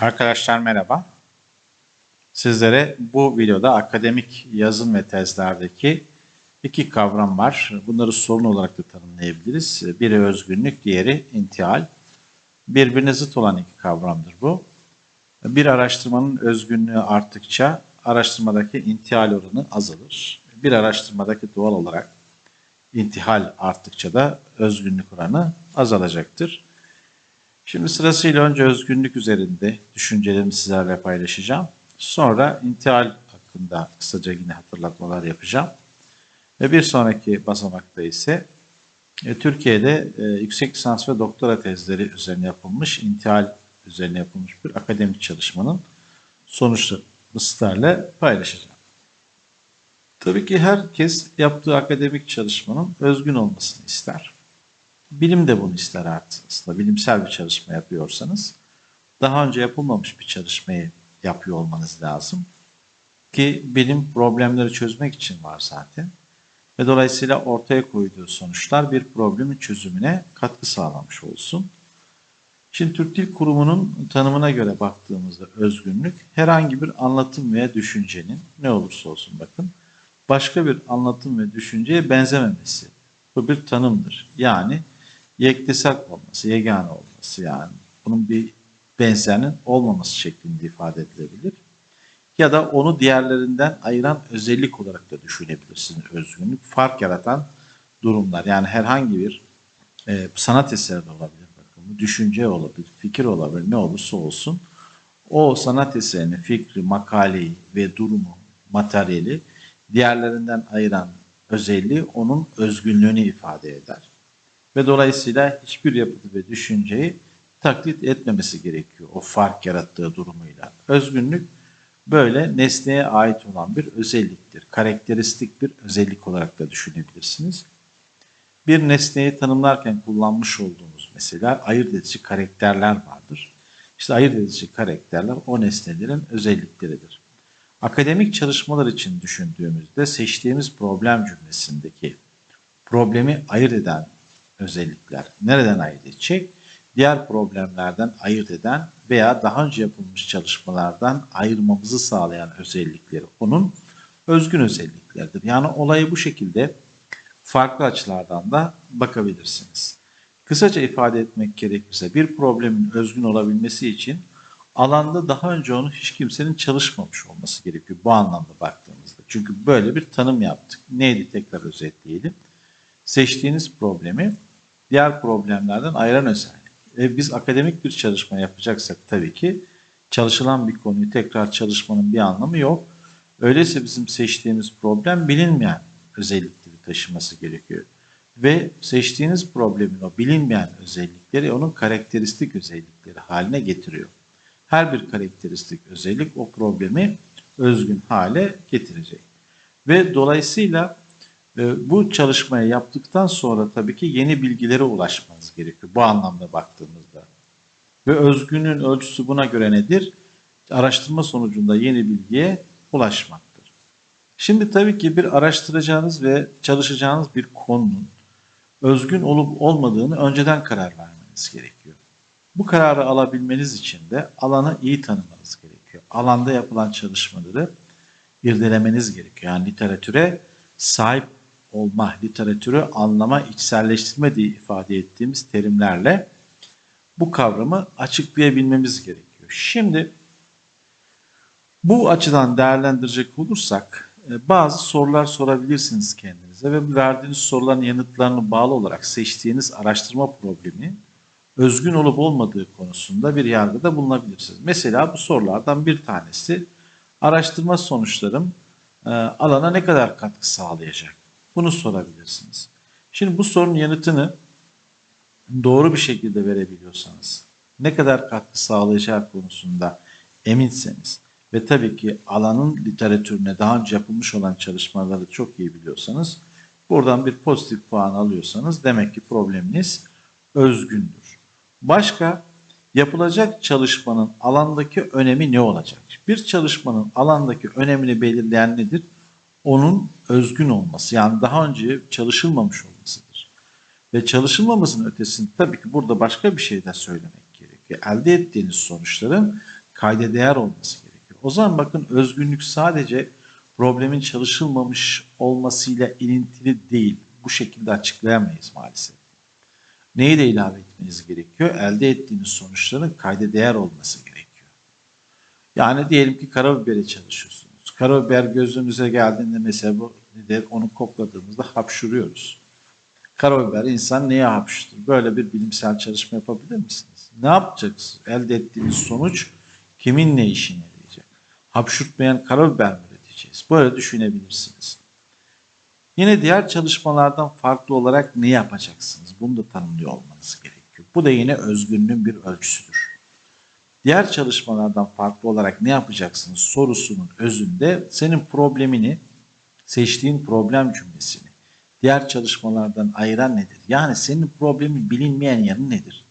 Arkadaşlar merhaba. Sizlere bu videoda akademik yazım ve tezlerdeki iki kavram var. Bunları sorun olarak da tanımlayabiliriz. Biri özgünlük, diğeri intihal. Birbirine zıt olan iki kavramdır bu. Bir araştırmanın özgünlüğü arttıkça araştırmadaki intihal oranı azalır. Bir araştırmadaki doğal olarak intihal arttıkça da özgünlük oranı azalacaktır. Şimdi sırasıyla önce özgünlük üzerinde düşüncelerimi sizlerle paylaşacağım. Sonra intihal hakkında kısaca yine hatırlatmalar yapacağım. Ve bir sonraki basamakta ise e, Türkiye'de e, yüksek lisans ve doktora tezleri üzerine yapılmış, intihal üzerine yapılmış bir akademik çalışmanın sonuçlarını sizlerle paylaşacağım. Tabii ki herkes yaptığı akademik çalışmanın özgün olmasını ister. Bilim de bunu ister artık aslında. Bilimsel bir çalışma yapıyorsanız daha önce yapılmamış bir çalışmayı yapıyor olmanız lazım. Ki bilim problemleri çözmek için var zaten. Ve dolayısıyla ortaya koyduğu sonuçlar bir problemin çözümüne katkı sağlamış olsun. Şimdi Türk Dil Kurumu'nun tanımına göre baktığımızda özgünlük herhangi bir anlatım veya düşüncenin ne olursa olsun bakın başka bir anlatım ve düşünceye benzememesi. Bu bir tanımdır. Yani yektesak olması, yegane olması yani bunun bir benzerinin olmaması şeklinde ifade edilebilir. Ya da onu diğerlerinden ayıran özellik olarak da düşünebilirsiniz özgünlük. Fark yaratan durumlar yani herhangi bir e, sanat eseri de olabilir bakın düşünce olabilir, fikir olabilir ne olursa olsun. O sanat eserini, fikri, makaleyi ve durumu, materyali diğerlerinden ayıran özelliği onun özgünlüğünü ifade eder ve dolayısıyla hiçbir yapıtı ve düşünceyi taklit etmemesi gerekiyor o fark yarattığı durumuyla. Özgünlük böyle nesneye ait olan bir özelliktir. Karakteristik bir özellik olarak da düşünebilirsiniz. Bir nesneyi tanımlarken kullanmış olduğumuz mesela ayırt edici karakterler vardır. İşte ayırt edici karakterler o nesnelerin özellikleridir. Akademik çalışmalar için düşündüğümüzde seçtiğimiz problem cümlesindeki problemi ayırt eden özellikler nereden ayırt edecek? Diğer problemlerden ayırt eden veya daha önce yapılmış çalışmalardan ayırmamızı sağlayan özellikleri onun özgün özellikleridir. Yani olayı bu şekilde farklı açılardan da bakabilirsiniz. Kısaca ifade etmek gerekirse bir problemin özgün olabilmesi için alanda daha önce onu hiç kimsenin çalışmamış olması gerekiyor bu anlamda baktığımızda. Çünkü böyle bir tanım yaptık. Neydi tekrar özetleyelim. Seçtiğiniz problemi diğer problemlerden ayıran özellik. E, biz akademik bir çalışma yapacaksak tabii ki çalışılan bir konuyu tekrar çalışmanın bir anlamı yok. Öyleyse bizim seçtiğimiz problem bilinmeyen özellikleri taşıması gerekiyor. Ve seçtiğiniz problemin o bilinmeyen özellikleri onun karakteristik özellikleri haline getiriyor. Her bir karakteristik özellik o problemi özgün hale getirecek. Ve dolayısıyla bu çalışmayı yaptıktan sonra tabii ki yeni bilgilere ulaşmanız gerekiyor bu anlamda baktığımızda. Ve özgünlüğün ölçüsü buna göre nedir? Araştırma sonucunda yeni bilgiye ulaşmaktır. Şimdi tabii ki bir araştıracağınız ve çalışacağınız bir konunun özgün olup olmadığını önceden karar vermeniz gerekiyor. Bu kararı alabilmeniz için de alanı iyi tanımanız gerekiyor. Alanda yapılan çalışmaları irdelemeniz gerekiyor. Yani literatüre sahip olma, literatürü anlama, içselleştirme diye ifade ettiğimiz terimlerle bu kavramı açıklayabilmemiz gerekiyor. Şimdi bu açıdan değerlendirecek olursak e, bazı sorular sorabilirsiniz kendinize ve verdiğiniz soruların yanıtlarını bağlı olarak seçtiğiniz araştırma problemi özgün olup olmadığı konusunda bir yargıda bulunabilirsiniz. Mesela bu sorulardan bir tanesi araştırma sonuçlarım e, alana ne kadar katkı sağlayacak? Bunu sorabilirsiniz. Şimdi bu sorunun yanıtını doğru bir şekilde verebiliyorsanız, ne kadar katkı sağlayacağı konusunda eminseniz ve tabii ki alanın literatürüne daha önce yapılmış olan çalışmaları çok iyi biliyorsanız, buradan bir pozitif puan alıyorsanız demek ki probleminiz özgündür. Başka yapılacak çalışmanın alandaki önemi ne olacak? Bir çalışmanın alandaki önemini belirleyen nedir? Onun özgün olması yani daha önce çalışılmamış olmasıdır. Ve çalışılmamasının ötesinde tabii ki burada başka bir şey de söylemek gerekiyor. Elde ettiğiniz sonuçların kayda değer olması gerekiyor. O zaman bakın özgünlük sadece problemin çalışılmamış olmasıyla ilintili değil. Bu şekilde açıklayamayız maalesef. Neyi de ilave etmeniz gerekiyor? Elde ettiğiniz sonuçların kayda değer olması gerekiyor. Yani diyelim ki karabiberi çalışıyorsunuz. Karabiber gözünüze geldiğinde mesela bu nedir? Onu kokladığımızda hapşuruyoruz. Karabiber insan neye hapşırır? Böyle bir bilimsel çalışma yapabilir misiniz? Ne yapacaksınız? Elde ettiğiniz sonuç kimin ne işine yarayacak? Hapşurtmayan karabiber mi üreteceğiz? Böyle düşünebilirsiniz. Yine diğer çalışmalardan farklı olarak ne yapacaksınız? Bunu da tanımlıyor olmanız gerekiyor. Bu da yine özgünlüğün bir ölçüsüdür. Diğer çalışmalardan farklı olarak ne yapacaksınız sorusunun özünde senin problemini, seçtiğin problem cümlesini diğer çalışmalardan ayıran nedir? Yani senin problemin bilinmeyen yanı nedir?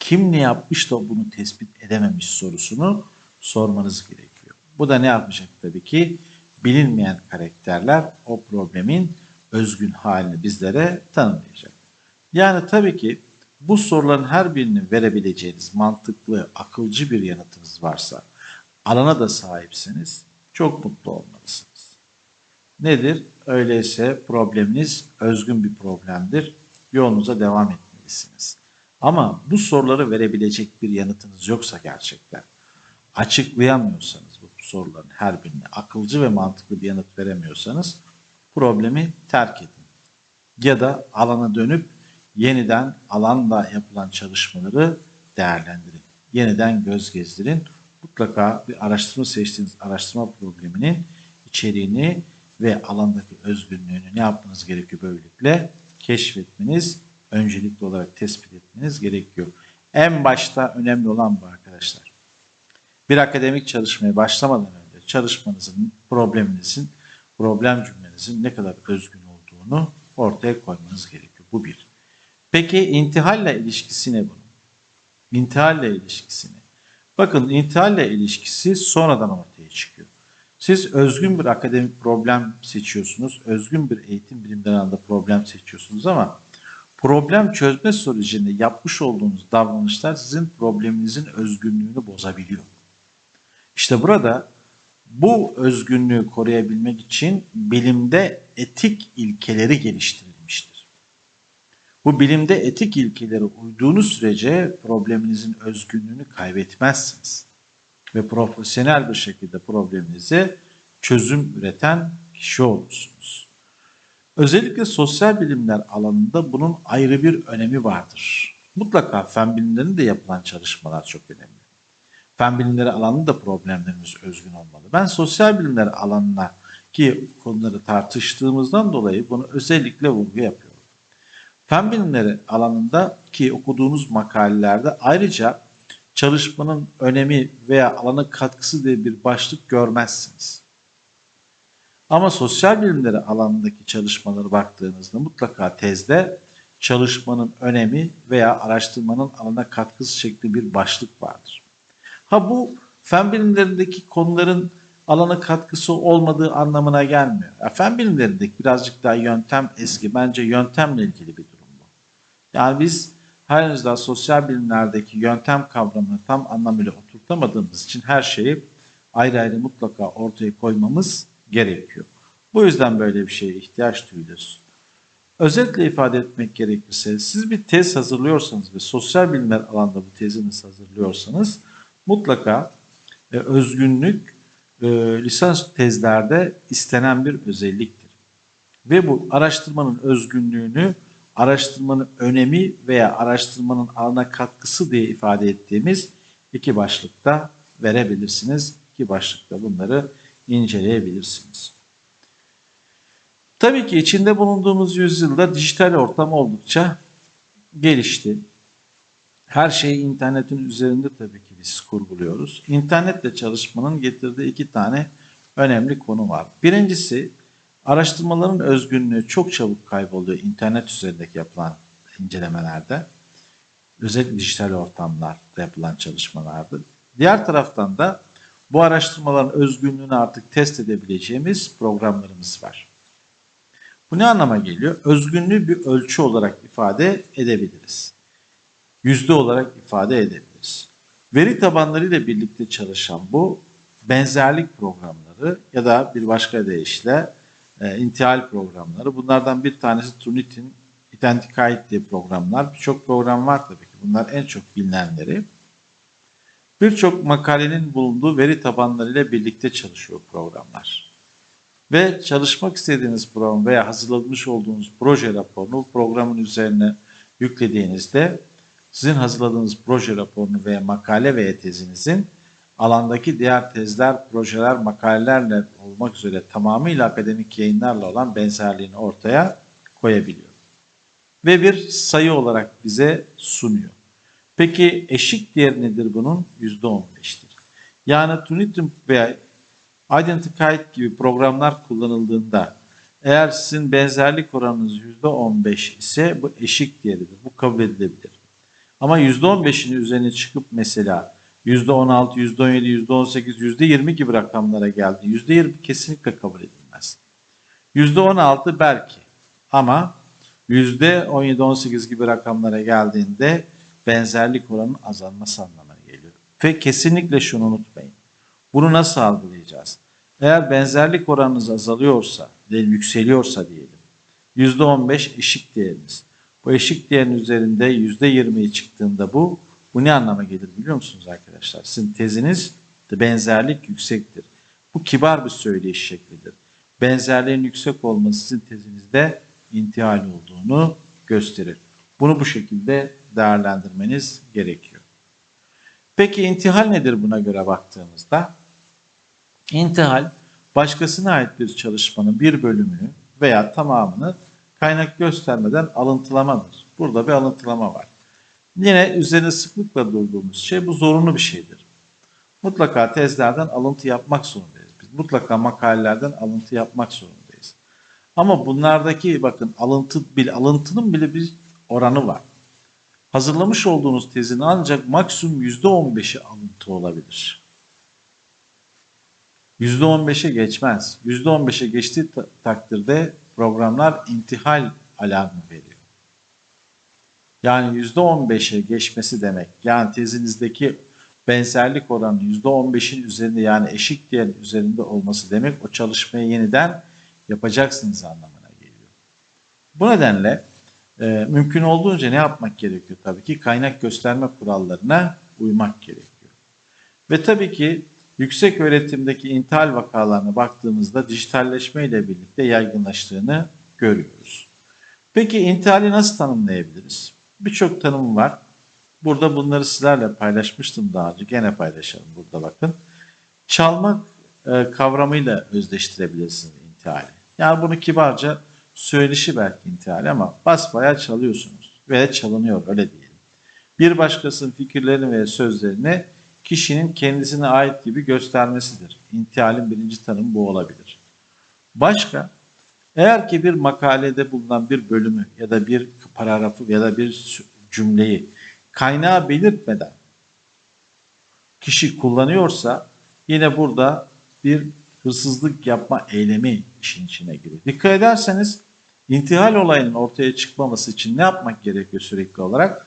Kim ne yapmış da bunu tespit edememiş sorusunu sormanız gerekiyor. Bu da ne yapacak tabii ki? Bilinmeyen karakterler o problemin özgün halini bizlere tanımlayacak. Yani tabii ki bu soruların her birini verebileceğiniz mantıklı, akılcı bir yanıtınız varsa, alana da sahipseniz çok mutlu olmalısınız. Nedir? Öyleyse probleminiz özgün bir problemdir. Yolunuza devam etmelisiniz. Ama bu soruları verebilecek bir yanıtınız yoksa gerçekten, açıklayamıyorsanız bu soruların her birine akılcı ve mantıklı bir yanıt veremiyorsanız problemi terk edin. Ya da alana dönüp yeniden alanla yapılan çalışmaları değerlendirin. Yeniden göz gezdirin. Mutlaka bir araştırma seçtiğiniz araştırma probleminin içeriğini ve alandaki özgünlüğünü ne yapmanız gerekiyor böylelikle? Keşfetmeniz, öncelikli olarak tespit etmeniz gerekiyor. En başta önemli olan bu arkadaşlar. Bir akademik çalışmaya başlamadan önce çalışmanızın, probleminizin, problem cümlenizin ne kadar özgün olduğunu ortaya koymanız gerekiyor. Bu bir. Peki intihalle ilişkisi ne bunun? İntihalle ilişkisi ne? Bakın intihalle ilişkisi sonradan ortaya çıkıyor. Siz özgün bir akademik problem seçiyorsunuz, özgün bir eğitim bilimleri alanında problem seçiyorsunuz ama problem çözme sürecinde yapmış olduğunuz davranışlar sizin probleminizin özgünlüğünü bozabiliyor. İşte burada bu özgünlüğü koruyabilmek için bilimde etik ilkeleri geliştirilmiştir. Bu bilimde etik ilkelere uyduğunuz sürece probleminizin özgünlüğünü kaybetmezsiniz. Ve profesyonel bir şekilde probleminize çözüm üreten kişi olursunuz. Özellikle sosyal bilimler alanında bunun ayrı bir önemi vardır. Mutlaka fen bilimlerinde yapılan çalışmalar çok önemli. Fen bilimleri alanında problemlerimiz özgün olmalı. Ben sosyal bilimler alanına ki konuları tartıştığımızdan dolayı bunu özellikle vurgu yapıyorum. Fen bilimleri alanında ki okuduğunuz makalelerde ayrıca çalışmanın önemi veya alana katkısı diye bir başlık görmezsiniz. Ama sosyal bilimleri alanındaki çalışmalara baktığınızda mutlaka tezde çalışmanın önemi veya araştırmanın alana katkısı şekli bir başlık vardır. Ha bu fen bilimlerindeki konuların alana katkısı olmadığı anlamına gelmiyor. Ya, fen bilimlerindeki birazcık daha yöntem eski. Bence yöntemle ilgili bir durum. Yani biz henüz daha sosyal bilimlerdeki yöntem kavramını tam anlamıyla oturtamadığımız için her şeyi ayrı ayrı mutlaka ortaya koymamız gerekiyor. Bu yüzden böyle bir şeye ihtiyaç duyuyoruz. Özetle ifade etmek gerekirse siz bir tez hazırlıyorsanız ve sosyal bilimler alanda bu tezinizi hazırlıyorsanız mutlaka e, özgünlük e, lisans tezlerde istenen bir özelliktir. Ve bu araştırmanın özgünlüğünü araştırmanın önemi veya araştırmanın alana katkısı diye ifade ettiğimiz iki başlıkta verebilirsiniz. İki başlıkta bunları inceleyebilirsiniz. Tabii ki içinde bulunduğumuz yüzyılda dijital ortam oldukça gelişti. Her şeyi internetin üzerinde tabii ki biz kurguluyoruz. İnternetle çalışmanın getirdiği iki tane önemli konu var. Birincisi araştırmaların özgünlüğü çok çabuk kayboluyor internet üzerindeki yapılan incelemelerde. Özellikle dijital ortamlarda yapılan çalışmalarda. Diğer taraftan da bu araştırmaların özgünlüğünü artık test edebileceğimiz programlarımız var. Bu ne anlama geliyor? Özgünlüğü bir ölçü olarak ifade edebiliriz. Yüzde olarak ifade edebiliriz. Veri tabanları ile birlikte çalışan bu benzerlik programları ya da bir başka deyişle e, intihal programları. Bunlardan bir tanesi Turnitin Identicate diye programlar. Birçok program var tabii ki. Bunlar en çok bilinenleri. Birçok makalenin bulunduğu veri tabanları ile birlikte çalışıyor programlar. Ve çalışmak istediğiniz program veya hazırlamış olduğunuz proje raporunu programın üzerine yüklediğinizde sizin hazırladığınız proje raporunu veya makale veya tezinizin alandaki diğer tezler, projeler, makalelerle olmak üzere tamamıyla akademik yayınlarla olan benzerliğini ortaya koyabiliyor. Ve bir sayı olarak bize sunuyor. Peki eşik değeri nedir bunun? %15'tir. Yani Trinitum veya Identicate gibi programlar kullanıldığında eğer sizin benzerlik oranınız %15 ise bu eşik değeridir. Bu kabul edilebilir. Ama %15'in üzerine çıkıp mesela %16, %17, %18, %20 gibi rakamlara geldi. %20 kesinlikle kabul edilmez. %16 belki ama %17, 18 gibi rakamlara geldiğinde benzerlik oranının azalması anlamına geliyor. Ve kesinlikle şunu unutmayın. Bunu nasıl algılayacağız? Eğer benzerlik oranınız azalıyorsa, diyelim yükseliyorsa diyelim, %15 eşik değeriniz. Bu eşik değerin üzerinde %20'yi çıktığında bu, bu ne anlama gelir biliyor musunuz arkadaşlar? Sizin teziniz de benzerlik yüksektir. Bu kibar bir söyleyiş şeklidir. Benzerliğin yüksek olması sizin tezinizde intihal olduğunu gösterir. Bunu bu şekilde değerlendirmeniz gerekiyor. Peki intihal nedir buna göre baktığımızda? İntihal, başkasına ait bir çalışmanın bir bölümünü veya tamamını kaynak göstermeden alıntılamadır. Burada bir alıntılama var. Yine üzerine sıklıkla durduğumuz şey bu zorunlu bir şeydir. Mutlaka tezlerden alıntı yapmak zorundayız. Biz mutlaka makalelerden alıntı yapmak zorundayız. Ama bunlardaki bakın alıntı bile alıntının bile bir oranı var. Hazırlamış olduğunuz tezin ancak maksimum %15'i alıntı olabilir. %15'e geçmez. %15'e geçtiği ta- takdirde programlar intihal alarmı veriyor. Yani %15'e geçmesi demek. Yani tezinizdeki benzerlik oranı %15'in üzerinde yani eşik değerin üzerinde olması demek o çalışmayı yeniden yapacaksınız anlamına geliyor. Bu nedenle e, mümkün olduğunca ne yapmak gerekiyor tabii ki? Kaynak gösterme kurallarına uymak gerekiyor. Ve tabii ki yüksek öğretimdeki intihal vakalarına baktığımızda dijitalleşme ile birlikte yaygınlaştığını görüyoruz. Peki intihali nasıl tanımlayabiliriz? Birçok tanım var. Burada bunları sizlerle paylaşmıştım daha önce. Gene paylaşalım burada bakın. Çalmak e, kavramıyla özdeştirebilirsiniz intihali. Yani bunu kibarca söylenişi belki intihali ama basbayağı çalıyorsunuz ve çalınıyor öyle diyelim. Bir başkasının fikirlerini ve sözlerini kişinin kendisine ait gibi göstermesidir. İntihalin birinci tanımı bu olabilir. Başka, eğer ki bir makalede bulunan bir bölümü ya da bir paragrafı ya da bir cümleyi kaynağı belirtmeden kişi kullanıyorsa yine burada bir hırsızlık yapma eylemi işin içine giriyor. Dikkat ederseniz intihal olayının ortaya çıkmaması için ne yapmak gerekiyor sürekli olarak?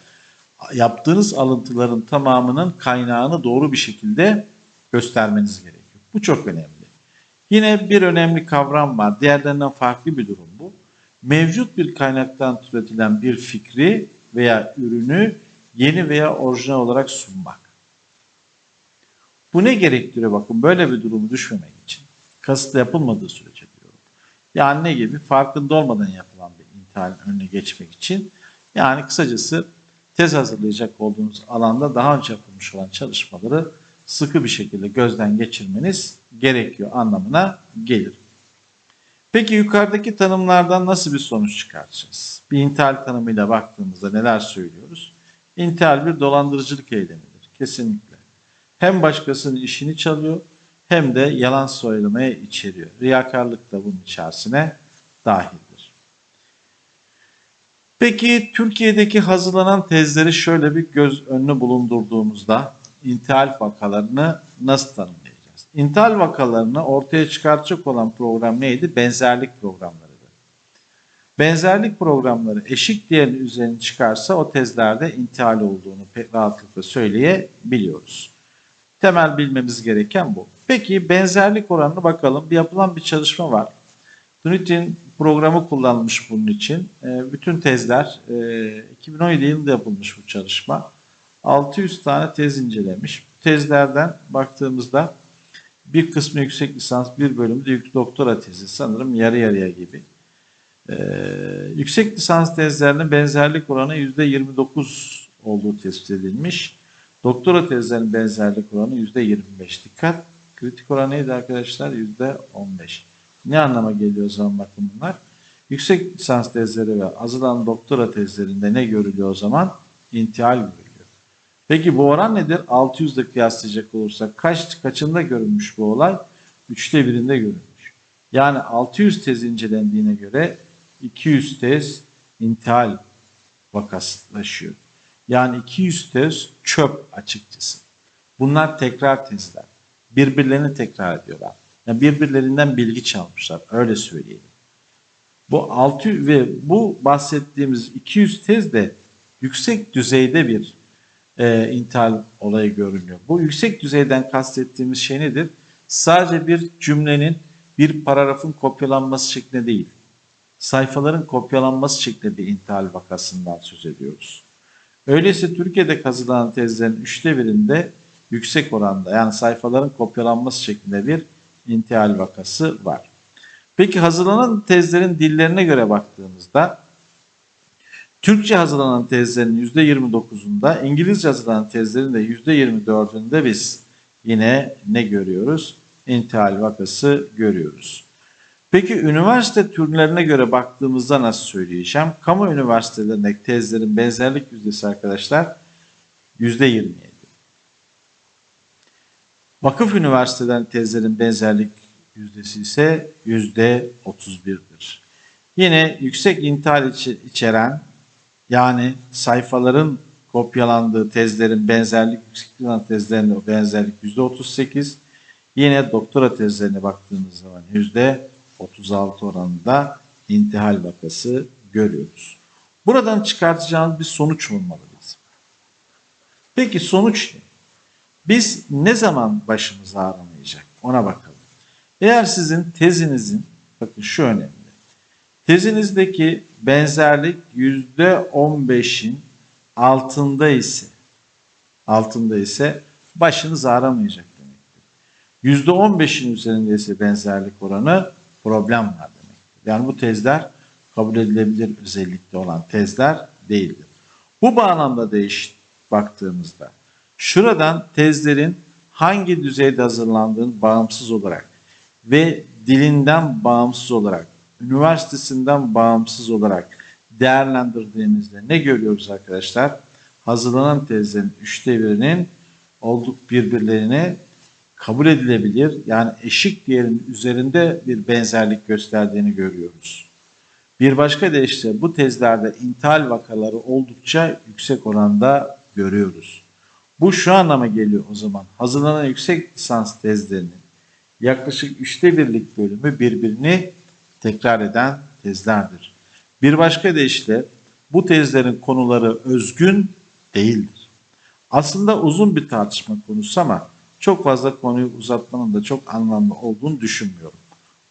Yaptığınız alıntıların tamamının kaynağını doğru bir şekilde göstermeniz gerekiyor. Bu çok önemli. Yine bir önemli kavram var. Diğerlerinden farklı bir durum bu. Mevcut bir kaynaktan türetilen bir fikri veya ürünü yeni veya orijinal olarak sunmak. Bu ne gerektiriyor bakın böyle bir durumu düşmemek için. Kasıtlı yapılmadığı sürece diyorum. Yani ne gibi? Farkında olmadan yapılan bir intihalin önüne geçmek için. Yani kısacası tez hazırlayacak olduğunuz alanda daha önce yapılmış olan çalışmaları sıkı bir şekilde gözden geçirmeniz gerekiyor anlamına gelir. Peki yukarıdaki tanımlardan nasıl bir sonuç çıkartacağız? Bir intihal tanımıyla baktığımızda neler söylüyoruz? İntihal bir dolandırıcılık eylemidir. Kesinlikle. Hem başkasının işini çalıyor hem de yalan söylemeye içeriyor. Riyakarlık da bunun içerisine dahildir. Peki Türkiye'deki hazırlanan tezleri şöyle bir göz önüne bulundurduğumuzda intihal vakalarını nasıl tanımlayacağız? İntihal vakalarını ortaya çıkartacak olan program neydi? Benzerlik programlarıydı. Benzerlik programları eşik değerin üzerine çıkarsa o tezlerde intihal olduğunu rahatlıkla söyleyebiliyoruz. Temel bilmemiz gereken bu. Peki benzerlik oranına bakalım. Bir yapılan bir çalışma var. Unity'nin programı kullanılmış bunun için. E, bütün tezler, e, 2017 yılında yapılmış bu çalışma. 600 tane tez incelemiş. Tezlerden baktığımızda bir kısmı yüksek lisans, bir bölümü de doktora tezi sanırım yarı yarıya gibi. Ee, yüksek lisans tezlerinin benzerlik oranı %29 olduğu tespit edilmiş. Doktora tezlerinin benzerlik oranı %25. Dikkat, kritik oran neydi arkadaşlar? %15. Ne anlama geliyor o zaman bakın bunlar? Yüksek lisans tezleri ve azılan doktora tezlerinde ne görülüyor o zaman? İntihal görülüyor. Peki bu oran nedir? 600 ile kıyaslayacak olursak kaç kaçında görülmüş bu olay? Üçte birinde görülmüş. Yani 600 tez incelendiğine göre 200 tez intihal vakasılaşıyor. Yani 200 tez çöp açıkçası. Bunlar tekrar tezler. Birbirlerini tekrar ediyorlar. Yani birbirlerinden bilgi çalmışlar. Öyle söyleyelim. Bu 600 ve bu bahsettiğimiz 200 tez de yüksek düzeyde bir e, intihal olayı görünüyor. Bu yüksek düzeyden kastettiğimiz şey nedir? Sadece bir cümlenin bir paragrafın kopyalanması şeklinde değil. Sayfaların kopyalanması şeklinde bir intihal vakasından söz ediyoruz. Öyleyse Türkiye'de kazılanan tezlerin üçte birinde yüksek oranda yani sayfaların kopyalanması şeklinde bir intihal vakası var. Peki hazırlanan tezlerin dillerine göre baktığımızda Türkçe hazırlanan tezlerin %29'unda, İngilizce hazırlanan tezlerin de %24'ünde biz yine ne görüyoruz? İntihal vakası görüyoruz. Peki üniversite türlerine göre baktığımızda nasıl söyleyeceğim? Kamu üniversitelerindeki tezlerin benzerlik yüzdesi arkadaşlar %27. Vakıf üniversitelerinin tezlerin benzerlik yüzdesi ise %31'dir. Yine yüksek intihal içeren yani sayfaların kopyalandığı tezlerin benzerlik, yüksek lisans tezlerinde benzerlik %38. Yine doktora tezlerine baktığımız zaman %36 oranında intihal vakası görüyoruz. Buradan çıkartacağımız bir sonuç olmalı bizim. Peki sonuç ne? Biz ne zaman başımız ağrımayacak? Ona bakalım. Eğer sizin tezinizin, bakın şu önemli. Tezinizdeki benzerlik yüzde 15'in altında ise altında ise başınız ağramayacak demektir. Yüzde 15'in üzerinde ise benzerlik oranı problem var demektir. Yani bu tezler kabul edilebilir özellikte olan tezler değildir. Bu bağlamda değiş baktığımızda şuradan tezlerin hangi düzeyde hazırlandığını bağımsız olarak ve dilinden bağımsız olarak üniversitesinden bağımsız olarak değerlendirdiğimizde ne görüyoruz arkadaşlar? Hazırlanan tezlerin üçte birinin olduk birbirlerine kabul edilebilir yani eşik değerin üzerinde bir benzerlik gösterdiğini görüyoruz. Bir başka deyişle bu tezlerde intihal vakaları oldukça yüksek oranda görüyoruz. Bu şu anlama geliyor o zaman. Hazırlanan yüksek lisans tezlerinin yaklaşık üçte birlik bölümü birbirini tekrar eden tezlerdir. Bir başka deyişle bu tezlerin konuları özgün değildir. Aslında uzun bir tartışma konusu ama çok fazla konuyu uzatmanın da çok anlamlı olduğunu düşünmüyorum.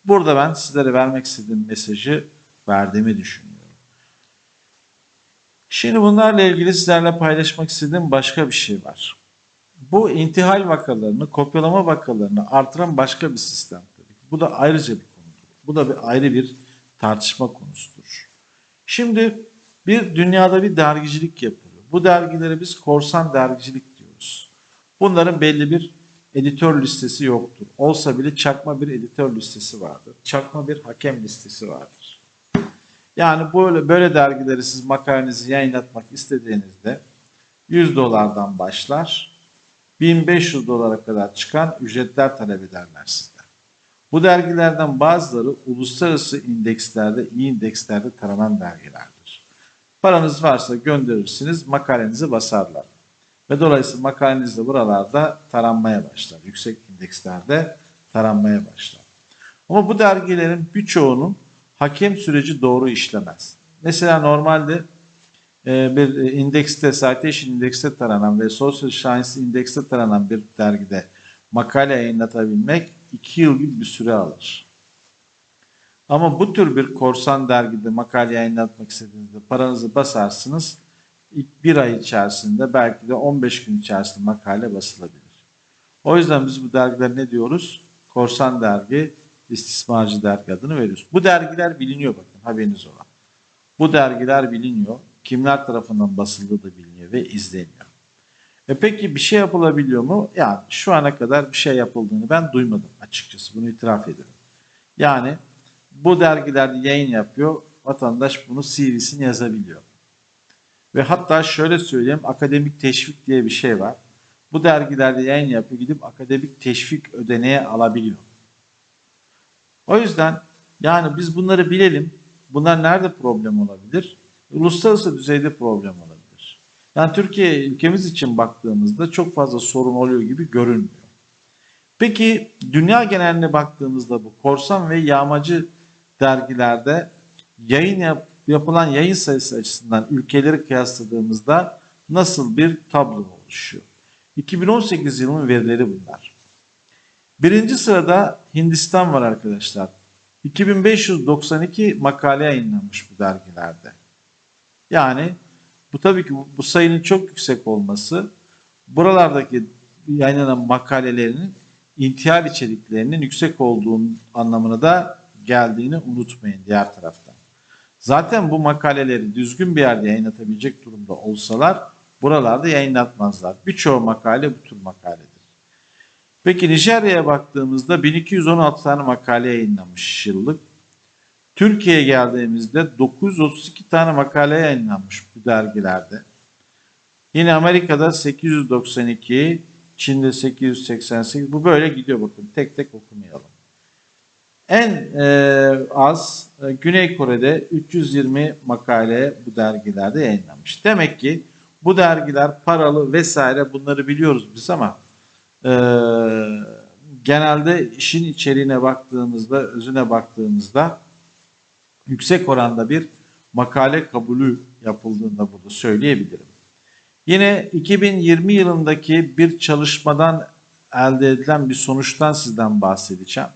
Burada ben sizlere vermek istediğim mesajı verdiğimi düşünüyorum. Şimdi bunlarla ilgili sizlerle paylaşmak istediğim başka bir şey var. Bu intihal vakalarını, kopyalama vakalarını artıran başka bir sistem tabii. Bu da ayrıca bir. Bu da bir ayrı bir tartışma konusudur. Şimdi bir dünyada bir dergicilik yapılıyor. Bu dergilere biz korsan dergicilik diyoruz. Bunların belli bir editör listesi yoktur. Olsa bile çakma bir editör listesi vardır. Çakma bir hakem listesi vardır. Yani böyle böyle dergileri siz makalenizi yayınlatmak istediğinizde 100 dolardan başlar 1500 dolara kadar çıkan ücretler talep ederler. Bu dergilerden bazıları uluslararası indekslerde, iyi indekslerde taranan dergilerdir. Paranız varsa gönderirsiniz, makalenizi basarlar. Ve dolayısıyla makaleniz de buralarda taranmaya başlar. Yüksek indekslerde taranmaya başlar. Ama bu dergilerin birçoğunun hakem süreci doğru işlemez. Mesela normalde e, bir e, indekste, citation indekste taranan ve social science indekste taranan bir dergide makale yayınlatabilmek 2 yıl gibi bir süre alır. Ama bu tür bir korsan dergide makale yayınlatmak istediğinizde paranızı basarsınız. İlk bir ay içerisinde belki de 15 gün içerisinde makale basılabilir. O yüzden biz bu dergiler ne diyoruz? Korsan dergi, istismarcı dergi adını veriyoruz. Bu dergiler biliniyor bakın haberiniz olan. Bu dergiler biliniyor. Kimler tarafından basıldığı da biliniyor ve izleniyor. E peki bir şey yapılabiliyor mu? Yani şu ana kadar bir şey yapıldığını ben duymadım açıkçası. Bunu itiraf ederim. Yani bu dergilerde yayın yapıyor. Vatandaş bunu CV'sini yazabiliyor. Ve hatta şöyle söyleyeyim akademik teşvik diye bir şey var. Bu dergilerde yayın yapıyor gidip akademik teşvik ödeneği alabiliyor. O yüzden yani biz bunları bilelim. Bunlar nerede problem olabilir? Uluslararası düzeyde problem olabilir. Yani Türkiye ülkemiz için baktığımızda çok fazla sorun oluyor gibi görünmüyor. Peki dünya geneline baktığımızda bu korsan ve yağmacı dergilerde yayın yap, yapılan yayın sayısı açısından ülkeleri kıyasladığımızda nasıl bir tablo oluşuyor? 2018 yılının verileri bunlar. Birinci sırada Hindistan var arkadaşlar. 2592 makale yayınlanmış bu dergilerde. Yani bu tabii ki bu, sayının çok yüksek olması buralardaki yayınlanan makalelerinin intihal içeriklerinin yüksek olduğu anlamına da geldiğini unutmayın diğer taraftan. Zaten bu makaleleri düzgün bir yerde yayınlatabilecek durumda olsalar buralarda yayınlatmazlar. Birçoğu makale bu tür makaledir. Peki Nijerya'ya baktığımızda 1216 tane makale yayınlanmış yıllık. Türkiye'ye geldiğimizde 932 tane makale yayınlanmış bu dergilerde. Yine Amerika'da 892, Çin'de 888. Bu böyle gidiyor bakın. Tek tek okumayalım. En e, az e, Güney Kore'de 320 makale bu dergilerde yayınlanmış. Demek ki bu dergiler paralı vesaire bunları biliyoruz biz ama e, genelde işin içeriğine baktığımızda, özüne baktığımızda yüksek oranda bir makale kabulü yapıldığında burada söyleyebilirim. Yine 2020 yılındaki bir çalışmadan elde edilen bir sonuçtan sizden bahsedeceğim.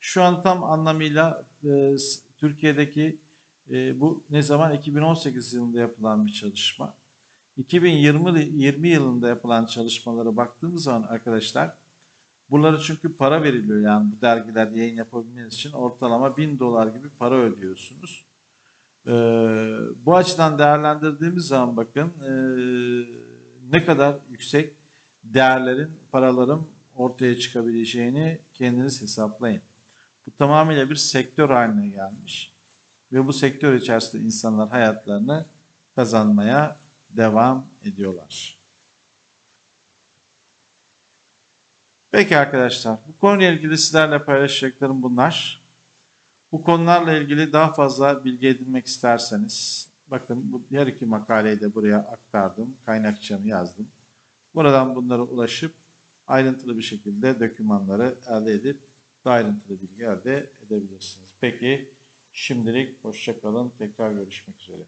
Şu an tam anlamıyla e, Türkiye'deki e, bu ne zaman 2018 yılında yapılan bir çalışma. 2020 20 yılında yapılan çalışmalara baktığımız zaman arkadaşlar bunlara çünkü para veriliyor yani bu dergiler yayın yapabilmeniz için ortalama 1000 dolar gibi para ödüyorsunuz. Ee, bu açıdan değerlendirdiğimiz zaman bakın e, ne kadar yüksek değerlerin, paraların ortaya çıkabileceğini kendiniz hesaplayın. Bu tamamıyla bir sektör haline gelmiş ve bu sektör içerisinde insanlar hayatlarını kazanmaya devam ediyorlar. Peki arkadaşlar bu konuyla ilgili sizlerle paylaşacaklarım bunlar. Bu konularla ilgili daha fazla bilgi edinmek isterseniz bakın bu her iki makaleyi de buraya aktardım. Kaynakçamı yazdım. Buradan bunlara ulaşıp ayrıntılı bir şekilde dokümanları elde edip daha ayrıntılı bilgi elde edebilirsiniz. Peki şimdilik hoşçakalın. Tekrar görüşmek üzere.